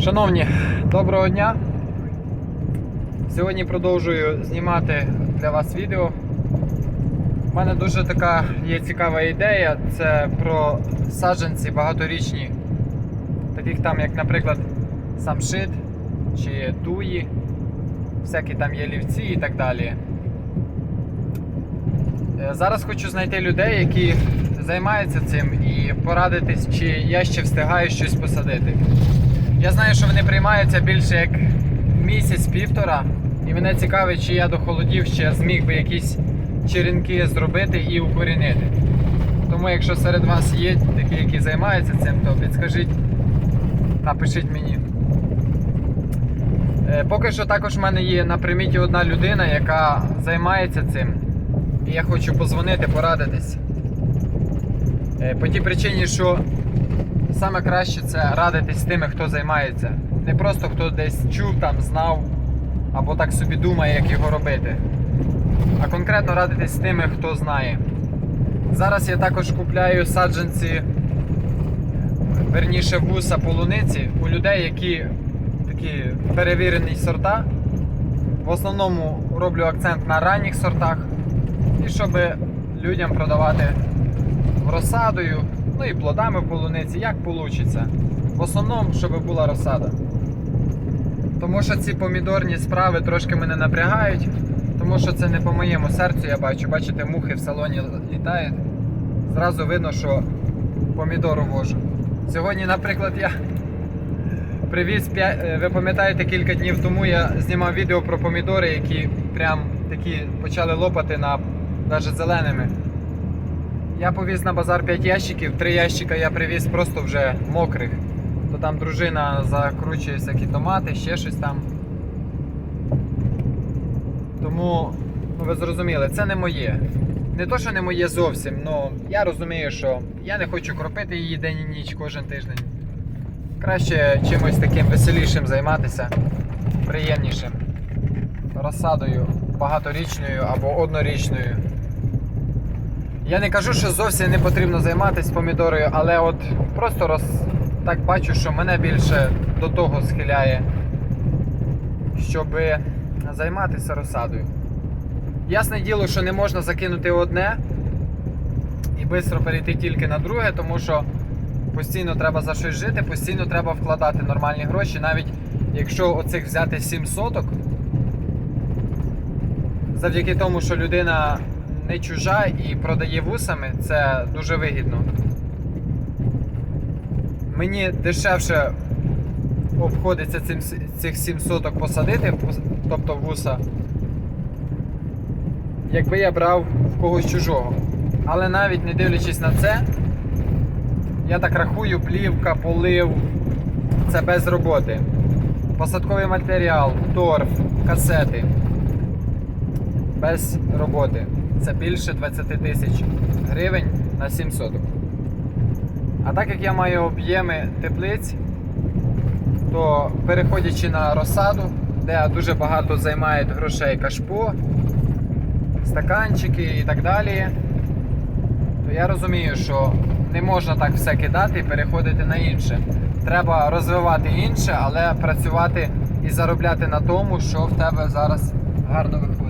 Шановні, доброго дня. Сьогодні продовжую знімати для вас відео. У мене дуже така є цікава ідея. Це про саджанці багаторічні, таких там, як, наприклад, самшит чи туї, всякі там є лівці і так далі. Е, Зараз хочу знайти людей, які займаються цим, і порадитись, чи я ще встигаю щось посадити. Я знаю, що вони приймаються більше як місяць-півтора, і мене цікавить, чи я до холодів ще зміг би якісь черенки зробити і укорінити. Тому, якщо серед вас є такі, які займаються цим, то підскажіть, напишіть мені. Е, Поки що також в мене є на приміті одна людина, яка займається цим. І я хочу позвонити, порадитись. Е, По тій причині, що саме краще це радитись з тими, хто займається. Не просто хто десь чув, там, знав, або так собі думає, як його робити. А конкретно радитись з тими, хто знає. Зараз я також купляю саджанці, верніше вуса полуниці у людей, які такі перевірені сорта. В основному роблю акцент на ранніх сортах. І щоб людям продавати розсадою, ну і плодами полуниці, як вийде. В основному, щоб була розсада. Тому що ці помідорні справи трошки мене напрягають, тому що це не по моєму серцю, я бачу. Бачите, мухи в салоні літають. Зразу видно, що помідор увожу. Сьогодні, наприклад, я привіз 5, е, ви пам'ятаєте, кілька днів тому я знімав відео про помідори, які прям такі почали лопати на навіть зеленими. Я повіз на базар 5 ящиків, 3 ящика я привіз просто вже мокрих. То там дружина закручує всякі томати, ще щось там. Тому, ну ви зрозуміли, це не моє. Не то, що не моє зовсім, але я розумію, що я не хочу кропити її день і ніч кожен тиждень. Краще чимось таким веселішим займатися, приємнішим. Розсадою багаторічною або однорічною. Я не кажу, що зовсім не потрібно займатися помідорою, але от просто роз... так бачу, що мене більше до того схиляє, щоб займатися розсадою. Ясне діло, що не можна закинути одне і швидко перейти тільки на друге, тому що постійно треба за щось жити, постійно треба вкладати нормальні гроші, навіть якщо оцих взяти 7 соток, завдяки тому, що людина не чужа і продає вусами, це дуже вигідно. Мені дешевше обходиться цим, цих 7 соток посадити, тобто вуса, якби я брав в когось чужого. Але навіть не дивлячись на це, я так рахую, плівка, полив, це без роботи. Посадковий матеріал, торф, касети. Без роботи. Це більше 20 тисяч гривень на 7 соток. А так як я маю об'єми теплиць, то переходячи на розсаду, де дуже багато займають грошей кашпо, стаканчики і так далі, то я розумію, що не можна так все кидати і переходити на інше. Треба розвивати інше, але працювати і заробляти на тому, що в тебе зараз гарно виходить.